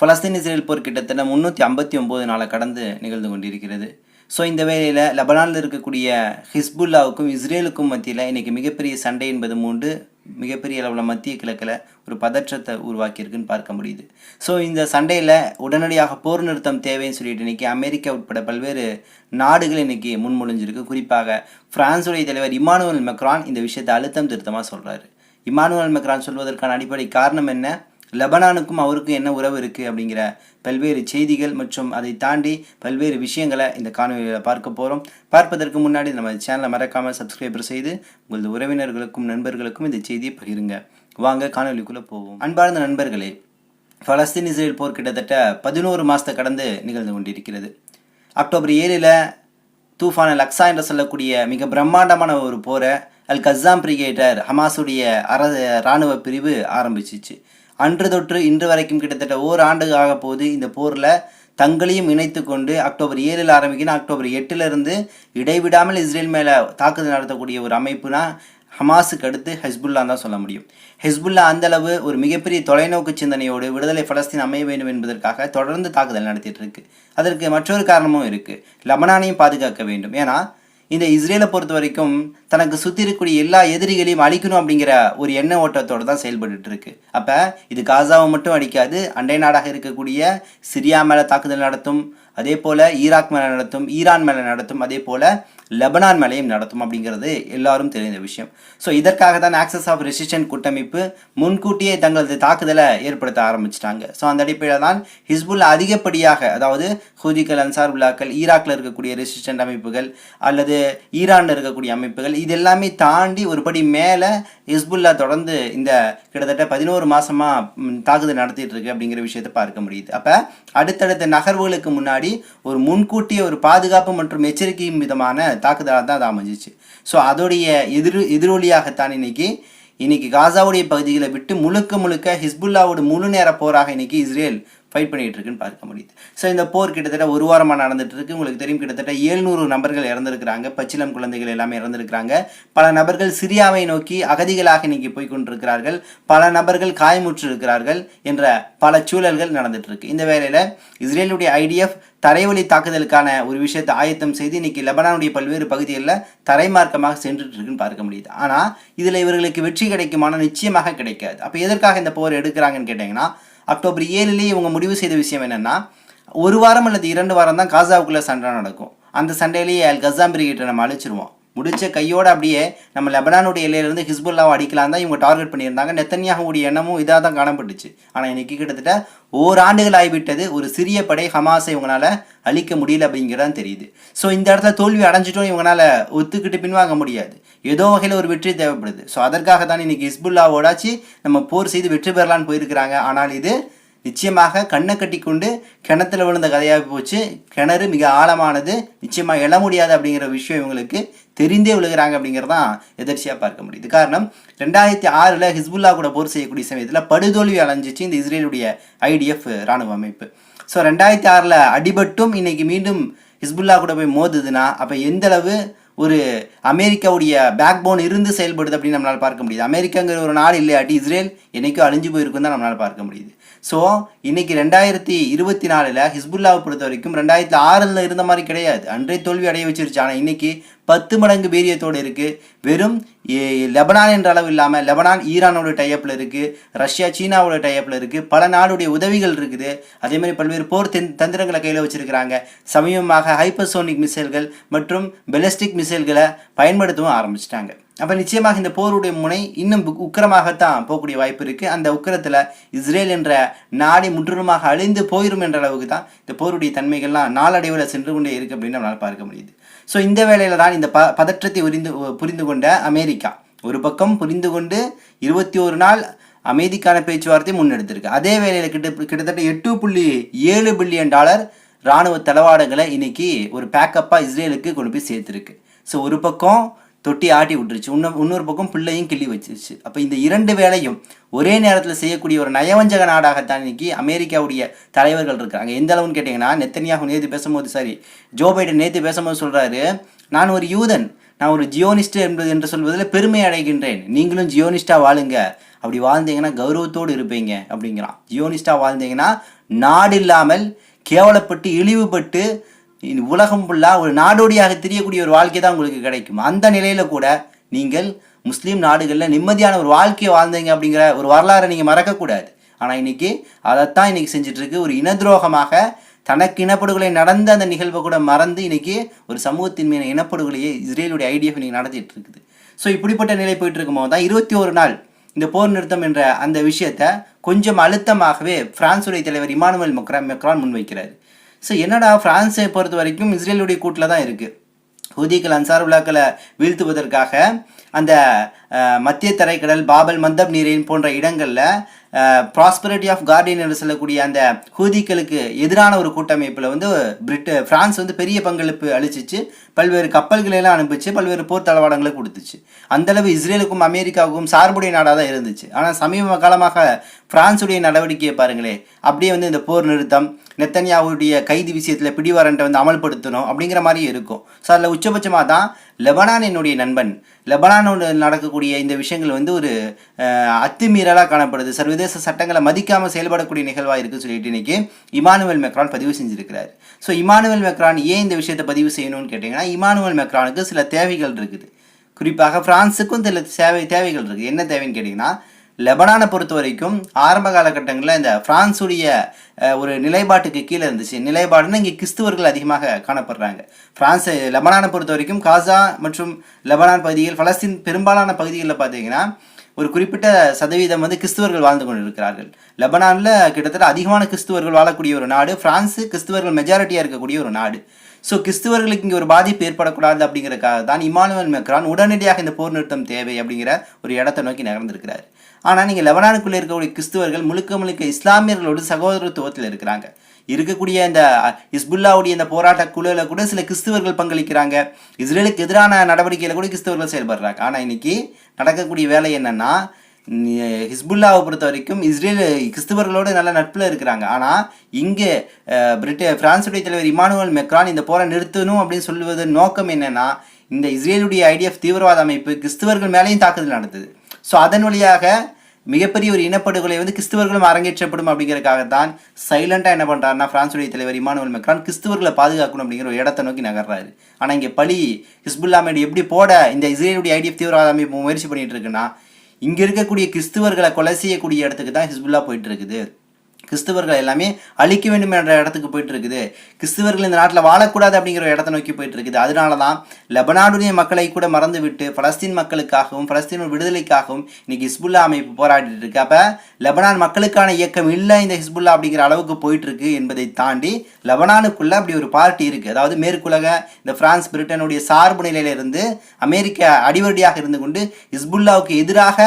Palestine Israel போர் கிட்டத்தட்ட முந்நூற்றி ஐம்பத்தி ஒம்பது நாளை கடந்து நிகழ்ந்து கொண்டிருக்கிறது. ஸோ இந்த வேளையில் லெபனானில் இருக்கக்கூடிய ஹிஸ்புல்லாவுக்கும் இஸ்ரேலுக்கும் மத்தியில் இன்றைக்கி மிகப்பெரிய சண்டை என்பது மூண்டு மிகப்பெரிய அளவில் மத்திய கிழக்கில் ஒரு பதற்றத்தை உருவாக்கியிருக்குன்னு பார்க்க முடியுது. ஸோ இந்த சண்டையில் உடனடியாக போர் நிறுத்தம் தேவைன்னு சொல்லிட்டு இன்றைக்கி அமெரிக்கா உட்பட பல்வேறு நாடுகள் இன்றைக்கி முன்மொழிஞ்சிருக்கு. குறிப்பாக பிரான்சுடைய தலைவர் இமானுவல் மெக்ரான் இந்த விஷயத்தை அழுத்தம் திருத்தமாக சொல்கிறாரு இமானுவல் மெக்ரான் சொல்வதற்கான அடிப்படை காரணம் என்ன? லெபனானுக்கும் அவருக்கும் என்ன உறவு இருக்குது அப்படிங்கிற பல்வேறு செய்திகள் மற்றும் அதை தாண்டி பல்வேறு விஷயங்களை இந்த காணொலியில் பார்க்க போகிறோம் பார்ப்பதற்கு முன்னாடி நம்ம சேனலை மறக்காமல் சப்ஸ்கிரைபர் செய்து உங்களது உறவினர்களுக்கும் நண்பர்களுக்கும் இந்த செய்தியை பகிருங்க. வாங்க காணொலிக்குள்ளே போவோம். அன்பார்ந்த நண்பர்களே பலஸ்தீன் இஸ்ரேல் போர் கிட்டத்தட்ட பதினோரு மாதத்தை கடந்து நிகழ்ந்து கொண்டிருக்கிறது. அக்டோபர் ஏழில் தூஃபான லக்ஸா என்று சொல்லக்கூடிய மிக பிரம்மாண்டமான ஒரு போரை அல் கஸாம் பிரிகேட்டர் ஹமாஸுடைய அர இராணுவ பிரிவு ஆரம்பிச்சிச்சு. அன்று தொற்று இன்று வரைக்கும் கிட்டத்தட்ட ஓராண்டு ஆக போது இந்த போரில் தங்களையும் இணைத்து கொண்டு அக்டோபர் ஏழில் ஆரம்பிக்கணும் அக்டோபர் எட்டிலிருந்து இடைவிடாமல் இஸ்ரேல் மேலே தாக்குதல் நடத்தக்கூடிய ஒரு அமைப்புனா ஹமாஸுக்கு அடுத்து ஹெஸ்புல்லா தான் சொல்ல முடியும். ஹெஸ்புல்லா அந்தளவு ஒரு மிகப்பெரிய தொலைநோக்கு சிந்தனையோடு விடுதலை பலஸ்தீன் அமைய வேண்டும் என்பதற்காக தொடர்ந்து தாக்குதல் நடத்திட்டு இருக்கு. அதற்கு மற்றொரு காரணமும் இருக்கு. லபனானையும் பாதுகாக்க வேண்டும். ஏன்னா இந்த இஸ்ரேலை பொறுத்த வரைக்கும் தனக்கு சுற்றி இருக்கக்கூடிய எல்லா எதிரிகளையும் அழிக்கணும் அப்படிங்கிற ஒரு எண்ண ஓட்டத்தோடு தான் செயல்பட்டு இருக்கு. அப்போ இது காசாவை மட்டும் அடிக்காது அண்டை நாடாக இருக்கக்கூடிய சிரியா மேலே தாக்குதல் நடத்தும் அதே போல் ஈராக் மேலே நடத்தும் ஈரான் மேலே நடத்தும் அதே போல் லெபனான் மேலேயும் நடத்தும் அப்படிங்கிறது எல்லாரும் தெரிந்த விஷயம். ஸோ இதற்காக தான் ஆக்சஸ் ஆஃப் ரெசிஸ்டன்ட் கூட்டமைப்பு முன்கூட்டியே தங்களது தாக்குதலை ஏற்படுத்த ஆரம்பிச்சிட்டாங்க. ஸோ அந்த அடிப்படையில் தான் ஹிஸ்புல் அதிகப்படியாக அதாவது ஹூதிகள் அன்சார் உல்லாக்கள் ஈராக்கில் இருக்கக்கூடிய ரெசிஸ்டன்ட் அமைப்புகள் அல்லது ஈரானில் இருக்கக்கூடிய அமைப்புகள் இது எல்லாமே தாண்டி ஒருபடி மேலே ஹிஸ்புல்லா தொடர்ந்து இந்த கிட்டத்தட்ட பதினோரு மாதமாக தாக்குதல் நடத்திட்டு இருக்கு அப்படிங்கிற விஷயத்தை பார்க்க முடியுது. அப்போ அடுத்தடுத்த நகர்வுகளுக்கு முன்னாடி ஒரு முன்கூட்டிய ஒரு பாதுகாப்பு மற்றும் எச்சரிக்கையும் விதமான தாக்குதலாக தான் அது அமைஞ்சிச்சு. ஸோ அதோடைய எதிர் எதிரொலியாகத்தான் இன்னைக்கு இன்னைக்கு காசாவுடைய பகுதிகளை விட்டு முழுக்க முழுக்க ஹிஸ்புல்லாவோட முழு நேர போராக இன்னைக்கு இஸ்ரேல் ஃபைட் பண்ணிகிட்டு இருக்குன்னு பார்க்க முடியுது. ஸோ இந்த போர் கிட்டத்தட்ட ஒரு வாரமாக நடந்துட்டு இருக்கு உங்களுக்கு தெரியும் கிட்டத்தட்ட ஏழ்நூறு நபர்கள் இறந்துருக்கிறாங்க. பச்சிலம் குழந்தைகள் எல்லாமே இறந்துருக்கிறாங்க. பல நபர்கள் சிரியாவை நோக்கி அகதிகளாக இன்னைக்கு போய் கொண்டிருக்கிறார்கள் பல நபர்கள் காயமுற்று இருக்கிறார்கள் என்ற பல சூழல்கள் நடந்துட்டு இருக்கு இந்த வேளையில் இஸ்ரேலுடைய ஐடிஎஃப் தரைவழி தாக்குதலுக்கான ஒரு விஷயத்தை ஆயத்தம் செய்து இன்னைக்கு லெபனானுடைய பல்வேறு பகுதிகளில் தரைமார்க்கமாக சென்றுட்டு இருக்குன்னு பார்க்க முடியுது. ஆனால் இதில் இவர்களுக்கு வெற்றி கிடைக்குமான நிச்சயமாக கிடைக்காது. அப்போ எதற்காக இந்த போர் எடுக்கிறாங்கன்னு கேட்டிங்கன்னா அக்டோபர் ஏழுலேயே இவங்க முடிவு செய்த விஷயம் என்னென்னா ஒரு வாரம் அல்லது இரண்டு வாரம் தான் காசாவுக்குள்ளே சண்டை நடக்கும். அந்த சண்டையிலேயே அல் கசாம் பிரிகேட்டை நம்ம அழிச்சிருவோம். முடிச்ச கையோடு அப்படியே நம்ம லெபனானுடைய இலையிலேருந்து ஹிஸ்புல்லாவை அடிக்கலாம் தான் இவங்க டார்கெட் பண்ணியிருந்தாங்க. நெத்தன்யாகுடைய எண்ணமும் இதாக தான் காணப்பட்டுச்சு. ஆனால் இன்னைக்கு கிட்டத்தட்ட ஓராண்டுகள் ஆகிவிட்டது ஒரு சிறிய படை ஹமாஸை இவங்களால அழிக்க முடியல அப்படிங்கிறதான் தெரியுது. ஸோ இந்த இடத்துல தோல்வி அடைஞ்சிட்டோம் இவங்களால ஒத்துக்கிட்டு பின்வாங்க முடியாது. ஏதோ வகையில் ஒரு வெற்றி தேவைப்படுது. ஸோ அதற்காக தான் இன்னைக்கு ஹிஸ்புல்லாவோடாச்சு நம்ம போர் செய்து வெற்றி பெறலான்னு போயிருக்கிறாங்க. ஆனால் இது நிச்சயமாக கண்ணை கட்டி கொண்டு கிணத்துல விழுந்த கதையாக போச்சு. கிணறு மிக ஆழமானது. நிச்சயமாக எழ முடியாது அப்படிங்கிற விஷயம் இவங்களுக்கு தெரிந்தே விழுகிறாங்க அப்படிங்கிறது தான் எதிர்ச்சியாக பார்க்க முடியுது. காரணம் ரெண்டாயிரத்தி ஆறில் ஹிஸ்புல்லா கூட போர் செய்யக்கூடிய சமயத்தில் படுதோல்வி அலைஞ்சிச்சு இந்த இஸ்ரேலுடைய ஐடிஎஃப் இராணுவ அமைப்பு. ஸோ ரெண்டாயிரத்தி ஆறில் அடிபட்டும் இன்னைக்கு மீண்டும் ஹிஸ்புல்லா கூட போய் மோதுதுன்னா அப்போ எந்தளவு ஒரு அமெரிக்காவுடைய பேக் போன் இருந்து செயல்படுது அப்படின்னு நம்மளால் பார்க்க முடியுது. அமெரிக்காங்கிற ஒரு நாடு இல்லையாட்டி இஸ்ரேல் என்றைக்கும் அழிஞ்சு போயிருக்குன்னு தான் நம்மளால் பார்க்க முடியுது. ஸோ இன்னைக்கு ரெண்டாயிரத்தி இருபத்தி நாலில் ஹிஸ்புல்லாவை பொறுத்த வரைக்கும் ரெண்டாயிரத்தி ஆறில் இருந்த மாதிரி கிடையாது. அன்றே தோல்வி அடைய வச்சிருச்சு. ஆனால் இன்னைக்கு பத்து மடங்கு வீரியத்தோடு இருக்குது வெறும் லெபனான் என்ற அளவு இல்லாமல் லெபனான் ஈரானோட டைப்பில் இருக்குது ரஷ்யா சீனாவோட டைப்பில் இருக்குது பல நாடுடைய உதவிகள் இருக்குது. அதே மாதிரி பல்வேறு போர் தென் தந்திரங்களை கையில் வச்சுருக்கிறாங்க. சமீபமாக ஹைப்பர்சோனிக் மிசைல்கள் மற்றும் பெலஸ்டிக் மிசைல்களை பயன்படுத்தவும் ஆரம்பிச்சிட்டாங்க. அப்போ நிச்சயமாக இந்த போருடைய முனை இன்னும் உக்கரமாகத்தான் போகக்கூடிய வாய்ப்பு இருக்குது அந்த உக்கரத்தில் இஸ்ரேல் என்ற நாடி முற்றிலுமாக அழிந்து போயிடும் என்ற அளவுக்கு தான் இந்த போருடைய தன்மைகள்லாம் நாளடைவில் சென்று கொண்டே இருக்குது அப்படின்னு நம்மளால் பார்க்க முடியுது. ஸோ இந்த வேளையில் தான் இந்த ப பதற்றத்தை உரிந்து புரிந்து கொண்ட அமெரிக்கா. ஒரு பக்கம் புரிந்து கொண்டு இருபத்தி ஒரு நாள் அமைதிக்கான பேச்சுவார்த்தை முன்னெடுத்திருக்கு. அதே வேளையில் கிட்ட கிட்டத்தட்ட எட்டு புள்ளி ஏழு பில்லியன் டாலர் இராணுவ தளவாடங்களை இன்னைக்கு ஒரு பேக்கப்பாக இஸ்ரேலுக்கு கொண்டு போய் சேர்த்துருக்கு. ஸோ ஒரு பக்கம் தொட்டி ஆட்டி விட்டுருச்சு. இன்னும் இன்னொரு பக்கம் பிள்ளையும் கிள்ளி வச்சிருச்சு. அப்போ இந்த இரண்டு வேலையும் ஒரே நேரத்தில் செய்யக்கூடிய ஒரு நயவஞ்சக நாடாகத்தான் இன்னைக்கு அமெரிக்காவுடைய தலைவர்கள் இருக்காங்க. எந்த அளவுன்னு கேட்டிங்கன்னா நெத்தனியாக நேற்று பேசும்போது சாரி ஜோ பைடன் நேற்று பேசும்போது சொல்கிறாரு நான் ஒரு யூதன் நான் ஒரு ஜியோனிஸ்ட் என்பது என்று சொல்வதில் பெருமை அடைகின்றேன். நீங்களும் ஜியோனிஸ்டாக வாழுங்க. அப்படி வாழ்ந்தீங்கன்னா கௌரவத்தோடு இருப்பீங்க அப்படிங்கிறான். ஜியோனிஸ்டாக வாழ்ந்தீங்கன்னா நாடு இல்லாமல் கேவலப்பட்டு இழிவுபட்டு உலகம் ஃபுல்லாக ஒரு நாடோடியாக தெரியக்கூடிய ஒரு வாழ்க்கை தான் உங்களுக்கு கிடைக்கும். அந்த நிலையில் கூட நீங்கள் முஸ்லீம் நாடுகளில் நிம்மதியான ஒரு வாழ்க்கையை வாழ்ந்தீங்க அப்படிங்கிற ஒரு வரலாறை நீங்கள் மறக்கக்கூடாது. ஆனால் இன்னைக்கு அதைத்தான் இன்றைக்கி செஞ்சிட்ருக்கு. ஒரு ஒரு இனதுரோகமாக தனக்கு இனப்படுகொலை நடந்த அந்த நிகழ்வை கூட மறந்து இன்றைக்கி ஒரு சமூகத்தின் மீது இனப்படுகொலையை இஸ்ரேலுடைய ஐடிஎஃப் இன்றைக்கி நடத்திட்டு இருக்குது ஸோ இப்படிப்பட்ட நிலை போயிட்டு இருக்கும்போது தான் இருபத்தி ஒரு நாள் இந்த போர் நிறுத்தம் என்ற அந்த விஷயத்தை கொஞ்சம் அழுத்தமாகவே பிரான்சுடைய தலைவர் இமானுவேல் மெக்ரா மெக்ரான் முன்வைக்கிறார். ஸோ என்னடா பிரான்ஸை பொறுத்த வரைக்கும் இஸ்ரேலுடைய கூட்டில் தான் இருக்குது ஹூதிகள் அன்சார் விழாக்களை வீழ்த்துவதற்காக அந்த மத்திய தரைக்கடல் பாபல் மந்தப் நீரின் போன்ற இடங்களில் ப்ராஸ்பரிட்டி ஆஃப் கார்டியன் என்று சொல்லக்கூடிய அந்த ஹூதிக்களுக்கு எதிரான ஒரு கூட்டமைப்பில் வந்து பிரிட்டு பிரான்ஸ் வந்து பெரிய பங்களிப்பு அளிச்சிச்சு. பல்வேறு கப்பல்களெல்லாம் அனுப்பிச்சு பல்வேறு போர் தளவாடங்களை கொடுத்துச்சு. அந்தளவு இஸ்ரேலுக்கும் அமெரிக்காவுக்கும் சார்புடைய நாடாக தான் இருந்துச்சு. ஆனால் சமீப காலமாக பிரான்ஸுடைய நடவடிக்கையை பாருங்களே அப்படியே வந்து இந்த போர் நிறுத்தம் நெத்தன்யாவுடைய கைது விஷயத்தில் பிடிவாரண்ட்டை வந்து அமல்படுத்தணும் அப்படிங்கிற மாதிரி இருக்கும். ஸோ அதில் உச்சபட்சமாக தான் லெபனான் என்னுடைய நண்பன் லெபனானோட நடக்கக்கூடிய இந்த விஷயங்கள் வந்து ஒரு அத்துமீறலாக காணப்படுது. சர்வதேச சட்டங்களை மதிக்காமல் செயல்படக்கூடிய நிகழ்வாக இருக்குன்னு சொல்லிட்டு இன்னைக்கு இமானுவேல் மெக்ரான் பதிவு செஞ்சுருக்கிறார். ஸோ இமானுவேல் மெக்ரான் ஏன் இந்த விஷயத்தை பதிவு செய்யணும்னு கேட்டிங்கன்னா இமானுவேல் மெக்ரானுக்கு சில தேவைகள் இருக்குது. குறிப்பாக பிரான்ஸுக்கும் சில தேவை தேவைகள் இருக்குது. என்ன தேவைன்னு கேட்டிங்கன்னா லெபனானை பொறுத்த வரைக்கும் ஆரம்ப காலகட்டங்களில் இந்த ஃப்ரான்ஸுடைய ஒரு நிலைப்பாட்டுக்கு கீழே இருந்துச்சு. நிலைப்பாடுன்னா இங்கே கிறிஸ்துவர்கள் அதிகமாக காணப்படுறாங்க. ஃப்ரான்ஸ் லெபனானை பொறுத்த வரைக்கும் காசா மற்றும் லெபனான் பகுதிகள் பலஸ்தீன் பெரும்பாலான பகுதிகளில் பார்த்தீங்கன்னா ஒரு குறிப்பிட்ட சதவீதம் வந்து கிறிஸ்துவர்கள் வாழ்ந்து கொண்டிருக்கிறார்கள். லெபனானில் கிட்டத்தட்ட அதிகமான கிறிஸ்துவர்கள் வாழக்கூடிய ஒரு நாடு ஃப்ரான்ஸு கிறிஸ்துவர்கள் மெஜாரிட்டியாக இருக்கக்கூடிய ஒரு நாடு. ஸோ கிறிஸ்துவர்களுக்கு இங்கே ஒரு பாதிப்பு ஏற்படக்கூடாது அப்படிங்கிறதுக்காக தான் இமானுவல் மெக்ரான் உடனடியாக இந்த போர் நிறுத்தம் தேவை அப்படிங்கிற ஒரு இடத்தை நோக்கி நகர்ந்திருக்கிறார். ஆனால் நீங்கள் லெபனானுக்குள்ளே இருக்கக்கூடிய கிறிஸ்துவர்கள் முழுக்க முழுக்க இஸ்லாமியர்களோடு சகோதரத்துவத்தில் இருக்கிறாங்க. இருக்கக்கூடிய இந்த இஸ்புல்லாவுடைய இந்த போராட்ட குழுவில் கூட சில கிறிஸ்துவர்கள் பங்களிக்கிறாங்க. இஸ்ரேலுக்கு எதிரான நடவடிக்கையில் கூட கிறிஸ்தவர்கள் செயல்படுறாங்க. ஆனால் இன்னைக்கு நடக்கக்கூடிய வேலை என்னன்னா ஹிஸ்புல்லாவை பொறுத்த வரைக்கும் இஸ்ரேல் கிறிஸ்துவர்களோடு நல்ல நட்பில் இருக்கிறாங்க. ஆனால் இங்கே பிரிட்ட பிரான்ஸுடைய தலைவர் இமானுவல் மெக்ரான் இந்த போரை நிறுத்தணும் அப்படின்னு சொல்வது நோக்கம் என்னென்னா இந்த இஸ்ரேலுடைய ஐடிஎஃப் தீவிரவாத அமைப்பு கிறிஸ்துவர்கள் மேலேயும் தாக்குதல் நடந்தது ஸோ அதன் வழியாக மிகப்பெரிய ஒரு இனப்படுகொலை வந்து கிறிஸ்துவர்களும் அரங்கேற்றப்படும் அப்படிங்கிறதுக்காக தான் சைலண்டாக என்ன பண்ணுறாருன்னா பிரான்சுடைய தலைவர் இமானுவல் மெக்ரான் கிறிஸ்துவர்களை பாதுகாக்கணும் அப்படிங்கிற ஒரு இடத்தை நோக்கி நகர்றாரு. ஆனால் இங்கே பழி ஹிஸ்புல்லா மேடு எப்படி போட இந்த இஸ்ரேலுடைய ஐடிஎஃப் தீவிரவாத அமைப்பு முயற்சி பண்ணிட்டு இருக்குன்னா இங்கே இருக்கக்கூடிய கிறிஸ்துவர்களை கொலை செய்யக்கூடிய இடத்துக்கு தான் ஹிஸ்புல்லா போயிட்டு இருக்குது. கிறிஸ்தவர்கள் எல்லாமே அழிக்க வேண்டும் என்ற இடத்துக்கு போயிட்டு இருக்குது கிறிஸ்துவர்கள் இந்த நாட்டில் வாழக்கூடாது அப்படிங்கிற இடத்தை நோக்கி போயிட்டு இருக்குது அதனால தான் லெபனானுடைய மக்களை கூட மறந்து விட்டு பலஸ்தீன் மக்களுக்காகவும் பலஸ்தீன் விடுதலைக்காகவும் இன்னைக்கு ஹிஸ்புல்லா அமைப்பு போராடிட்டு இருக்கு அப்போ லெபனான் மக்களுக்கான இயக்கம் இல்லை இந்த ஹிஸ்புல்லா அப்படிங்கிற அளவுக்கு போயிட்டு இருக்கு என்பதை தாண்டி லெபனானுக்குள்ள அப்படி ஒரு பார்ட்டி இருக்கு. அதாவது மேற்குலக இந்த பிரான்ஸ் பிரிட்டனுடைய சார்பு நிலையிலிருந்து அமெரிக்க அமெரிக்கா அடிவடியாக இருந்து கொண்டு ஹிஸ்புல்லாவுக்கு எதிராக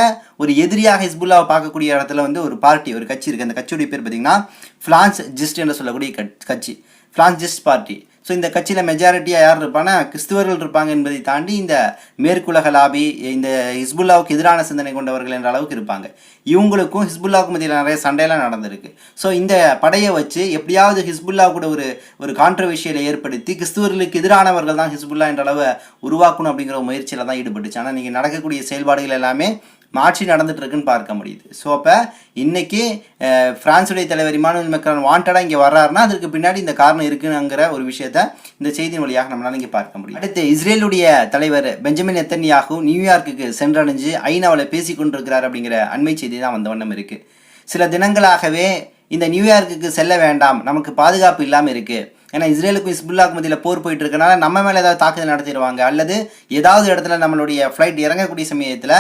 ஒரு எதிரியாக ஹிஸ்புல்லாவை பார்க்கக்கூடிய இடத்துல வந்து ஒரு பார்ட்டி ஒரு கட்சி இருக்குது அந்த கட்சியுடைய பேர் பார்த்தீங்கன்னா ஃப்ளான்ஸ் ஜிஸ்ட் என்று சொல்லக்கூடிய கட்சி. ஃப்ளான்ஸ் ஜிஸ்ட் பார்ட்டி. ஸோ இந்த கட்சியில் மெஜாரிட்டியாக யார் இருப்பாங்கன்னா கிறிஸ்துவர்கள் இருப்பாங்க என்பதை தாண்டி இந்த மேற்குலக லாபி இந்த ஹிஸ்புல்லாவுக்கு எதிரான சிந்தனை கொண்டவர்கள் என்ற அளவுக்கு இருப்பாங்க. இவங்களுக்கும் ஹிஸ்புல்லாவுக்கும் மத்தியில் நிறைய சண்டையெல்லாம் நடந்திருக்கு. ஸோ இந்த படையை வச்சு எப்படியாவது ஹிஸ்புல்லா கூட ஒரு ஒரு கான்ட்ரவர்ஷியலை ஏற்படுத்தி கிறிஸ்துவர்களுக்கு எதிரானவர்கள் தான் ஹிஸ்புல்லா என்ற அளவை உருவாக்கணும் அப்படிங்கிற ஒரு முயற்சியில் தான் ஈடுபட்டுச்சு. ஆனால் நீங்கள் நடக்கக்கூடிய செயல்பாடுகள் எல்லாமே மாற்றி நடந்துட்டு இருக்குன்னு பார்க்க முடியுது. ஸோ அப்போ இன்னைக்கு அஹ், பிரான்சுடைய தலைவர் இமானுவல் மெக்ரான் வாண்டடாக இங்கே வர்றாருன்னா அதற்கு பின்னாடி இந்த காரணம் இருக்குங்கிற ஒரு விஷயத்த இந்த செய்தியின் வழியாக நம்மளால் இங்கே பார்க்க முடியும். அடுத்து இஸ்ரேலுடைய தலைவர் பெஞ்சமின் நெத்தன்யாகு நியூயார்க்குக்கு சென்றடைஞ்சு ஐநாவில் பேசி கொண்டிருக்கிறார் அப்படிங்கிற அண்மை செய்தி தான் வந்த வண்ணம் இருக்குது சில தினங்களாகவே இந்த நியூயார்க்குக்கு செல்ல வேண்டாம் நமக்கு பாதுகாப்பு இல்லாமல் இருக்குது ஏன்னா இஸ்ரேலுக்கும் இஸ்புல்லாக்கும் மத்தியில் போர் போயிட்டு இருக்கனால நம்ம மேலே ஏதாவது தாக்குதல் நடத்திடுவாங்க. அல்லது ஏதாவது இடத்துல நம்மளுடைய ஃப்ளைட் இறங்கக்கூடிய சமயத்தில்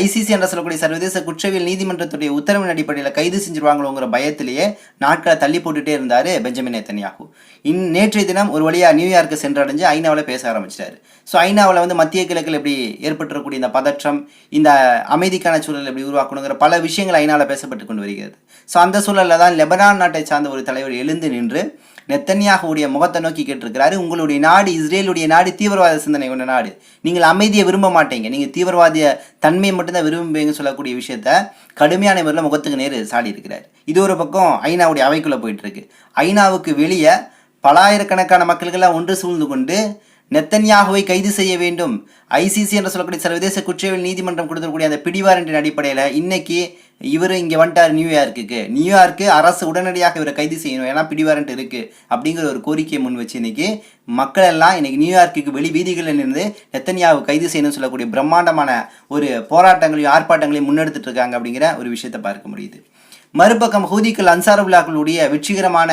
ஐசிசி என்ற சொல்லக்கூடிய சர்வதேச குற்றவியல் நீதிமன்றத்துடைய உத்தரவின் அடிப்படையில் கைது செஞ்சிருவாங்களோங்கிற பயத்திலேயே நாட்களை தள்ளி போட்டுட்டே இருந்தார் பெஞ்சமின் நேத்தன்யாகு. இன் நேற்றைய தினம் ஒரு வழியாக நியூயார்க்கு சென்றடைஞ்சு ஐநாவில் பேச ஆரம்பிச்சிட்டாரு. ஸோ ஐநாவில் வந்து மத்திய கிழக்கில் எப்படி ஏற்பட்டிருக்கக்கூடிய இந்த பதற்றம் இந்த அமைதிக்கான சூழல் எப்படி உருவாக்கணுங்கிற பல விஷயங்கள் ஐநாவில் பேசப்பட்டு கொண்டு வருகிறது. ஸோ அந்த சூழலில் தான் லெபனான் நாட்டை சார்ந்த ஒரு தலைவர் எழுந்து நின்று நெத்தன்யாகுடைய முகத்தை நோக்கி கேட்டிருக்கிறாரு. உங்களுடைய நாடு இஸ்ரேலுடைய நாடு தீவிரவாத சிந்தனை கொண்ட நாடு. நீங்கள் அமைதியை விரும்ப மாட்டீங்க. நீங்கள் தீவிரவாதிய தன்மையை மட்டும்தான் விரும்புவீங்க சொல்லக்கூடிய விஷயத்த கடுமையான முறையில் முகத்துக்கு நேரு சாடி இருக்கிறார் இது ஒரு பக்கம் ஐநாவுடைய அவைக்குள்ளே போயிட்டு இருக்கு ஐநாவுக்கு வெளியே பலாயிரக்கணக்கான மக்கள்கள்லாம் ஒன்று சூழ்ந்து கொண்டு நெத்தன்யாகுவை கைது செய்ய வேண்டும். ஐசிசி என்று சொல்லக்கூடிய சர்வதேச குற்றவியல் நீதிமன்றம் கொடுத்திருக்கக்கூடிய அந்த பிடிவாரண்டின் அடிப்படையில் இன்னைக்கு இவர் இங்கே வந்துட்டார் நியூயார்க்குக்கு நியூயார்க்கு அரசு உடனடியாக இவரை கைது செய்யணும். ஏன்னா பிடிவாரண்ட் இருக்குது அப்படிங்கிற ஒரு கோரிக்கையை முன் வச்சு இன்னைக்கு மக்கள் எல்லாம் இன்னைக்கு நியூயார்க்குக்கு வெளி வீதிகளில் நின்று நெத்தனியாவை கைது செய்யணும்னு சொல்லக்கூடிய பிரம்மாண்டமான ஒரு போராட்டங்களையும் ஆர்ப்பாட்டங்களையும் முன்னெடுத்துட்டு இருக்காங்க அப்படிங்கிற ஒரு விஷயத்தை பார்க்க முடியுது. மறுபக்கம் ஹூதிக்கள் அன்சாருல்லாக்களுடைய வெற்றிகரமான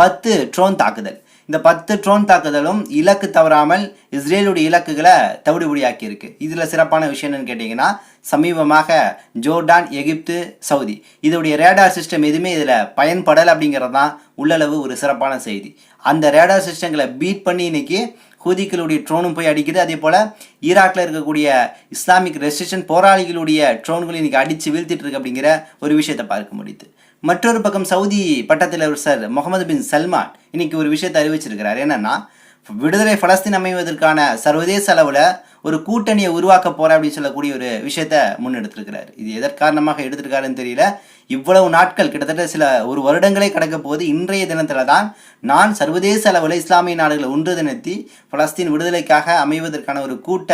பத்து ட்ரோன் தாக்குதல். இந்த பத்து ட்ரோன் தாக்குதலும் இலக்கு தவறாமல் இஸ்ரேலுடைய இலக்குகளை தவிடுபடியாக்கி இருக்கு இதில் சிறப்பான விஷயம் என்னன்னு கேட்டிங்கன்னா சமீபமாக ஜோர்டான் எகிப்து சவுதி. இதோடைய ரேடார் சிஸ்டம் எதுவுமே இதில் பயன்படலை அப்படிங்கிறது தான் உள்ளளவு ஒரு சிறப்பான செய்தி. அந்த ரேடார் சிஸ்டங்களை பீட் பண்ணி இன்னைக்கு ஹூதிக்களுடைய ட்ரோனும் போய் அடிக்குது. அதே போல் ஈராக்கில் இருக்கக்கூடிய இஸ்லாமிக் ரெசிஸ்டன் போராளிகளுடைய ட்ரோன்களை இன்னைக்கு அடித்து வீழ்த்திட்டு இருக்கு அப்படிங்கிற ஒரு விஷயத்தை பார்க்க முடியுது. மற்றொரு பக்கம் சவுதி பட்டத்திலரசர் முகமது பின் சல்மான் இன்னைக்கு ஒரு விஷயத்தை அறிவிச்சிருக்கிறார். என்னன்னா விடுதலை பலஸ்தீன் அமைவதற்கான சர்வதேச அளவில் ஒரு கூட்டணியை உருவாக்க போற அப்படின்னு சொல்லக்கூடிய ஒரு விஷயத்த முன்னெடுத்திருக்கிறார். இது எதற்காரணமாக எடுத்திருக்காருன்னு தெரியல. இவ்வளவு நாட்கள் கிட்டத்தட்ட சில ஒரு வருடங்களே கடக்க போது இன்றைய தினத்தில் தான் நான் சர்வதேச அளவில் இஸ்லாமிய நாடுகளை ஒன்று தினத்தி பலஸ்தீன் விடுதலைக்காக அமைவதற்கான ஒரு கூட்ட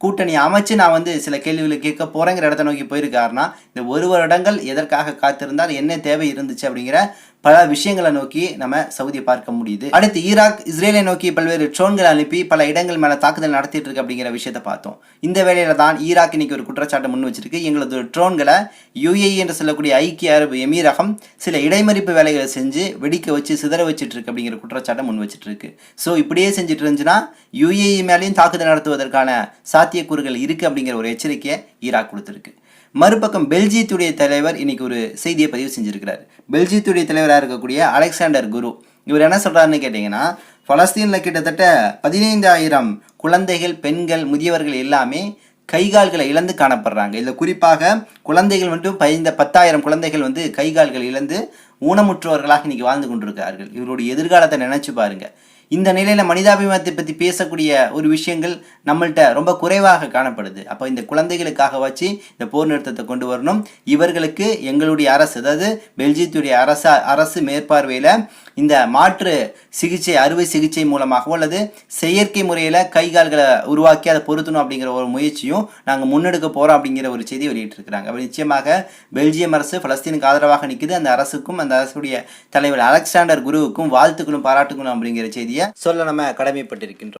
கூட்டணி அமைச்சு நான் வந்து சில கேள்விகளை கேட்க போகிறேங்கிற இடத்த நோக்கி போயிருக்காருன்னா இந்த ஒரு வருடங்கள் எதற்காக காத்திருந்தால் என்ன தேவை இருந்துச்சு அப்படிங்கிற பல விஷயங்களை நோக்கி நம்ம சவுதியை பார்க்க முடியுது. அடுத்து ஈராக் இஸ்ரேலை நோக்கி பல்வேறு ட்ரோன்களை அனுப்பி பல இடங்கள் மேல தாக்குதல் நடத்திட்டு இருக்கு அப்படிங்கிற விஷயத்தை பார்த்தோம். இந்த வேலையில தான் ஈராக் இன்னைக்கு ஒரு குற்றச்சாட்டை முன் வச்சிருக்கு. எங்களது ட்ரோன்களை யுஏஇ என்று சொல்லக்கூடிய ஐக்கிய அரபு எமீரகம் சில இடைமறிப்பு வேலைகளை செஞ்சு வெடிக்க வச்சு சிதற வச்சுட்டு இருக்கு அப்படிங்கிற குற்றச்சாட்டை முன் வச்சுட்டு இருக்கு. ஸோ இப்படியே செஞ்சுட்டு இருந்துச்சுன்னா யுஏஇ மேலேயும் தாக்குதல் நடத்துவதற்கான சாத்தியக்கூறுகள் இருக்கு அப்படிங்கிற ஒரு எச்சரிக்கையை ஈராக் கொடுத்துருக்கு. மறுபக்கம் பெல்ஜியத்துடைய தலைவர் இன்னைக்கு ஒரு செய்தியை பதிவு செஞ்சிருக்கிறார். பெல்ஜியத்துடைய தலைவராக இருக்கக்கூடிய அலெக்சாண்டர் குரு. இவர் என்ன சொல்கிறாருன்னு கேட்டிங்கன்னா பலஸ்தீனில் கிட்டத்தட்ட பதினைந்தாயிரம் குழந்தைகள் பெண்கள் முதியவர்கள் எல்லாமே கைகால்களை இழந்து காணப்படுறாங்க. இதில் குறிப்பாக குழந்தைகள் மட்டும் பதிந்த பத்தாயிரம் குழந்தைகள் வந்து கைகால்கள் இழந்து ஊனமுற்றவர்களாக இன்னைக்கு வாழ்ந்து கொண்டிருக்கிறார்கள். இவருடைய எதிர்காலத்தை நினச்சி பாருங்கள் இந்த நிலையில் மனிதாபிமானத்தை பற்றி பேசக்கூடிய ஒரு விஷயங்கள் நம்மள்ட்ட ரொம்ப குறைவாக காணப்படுது. அப்போ இந்த குழந்தைகளுக்காக வச்சு இந்த போர் நிறுத்தத்தை கொண்டு வரணும். இவர்களுக்கு எங்களுடைய அரசு அதாவது பெல்ஜியத்துடைய அரச அரசு மேற்பார்வையில் இந்த மாற்று சிகிச்சை அறுவை சிகிச்சை மூலமாகவோ அல்லது செயற்கை முறையில் கை கால்களை உருவாக்கி அதை பொருத்தணும் அப்படிங்கிற ஒரு முயற்சியும் நாங்கள் முன்னெடுக்க போகிறோம் அப்படிங்கிற ஒரு செய்தி வெளியிட்டிருக்கிறாங்க. அப்போ நிச்சயமாக பெல்ஜியம் அரசு பலஸ்தீனுக்கு ஆதரவாக நிற்குது அந்த அரசுக்கும் அந்த அரசுடைய தலைவர் அலெக்சாண்டர் குருவுக்கும் வாழ்த்துக்களும் பாராட்டுக்கணும் அப்படிங்கிற செய்தியை சொல்ல நம்ம கடமைப்பட்டிருக்கின்றோம்.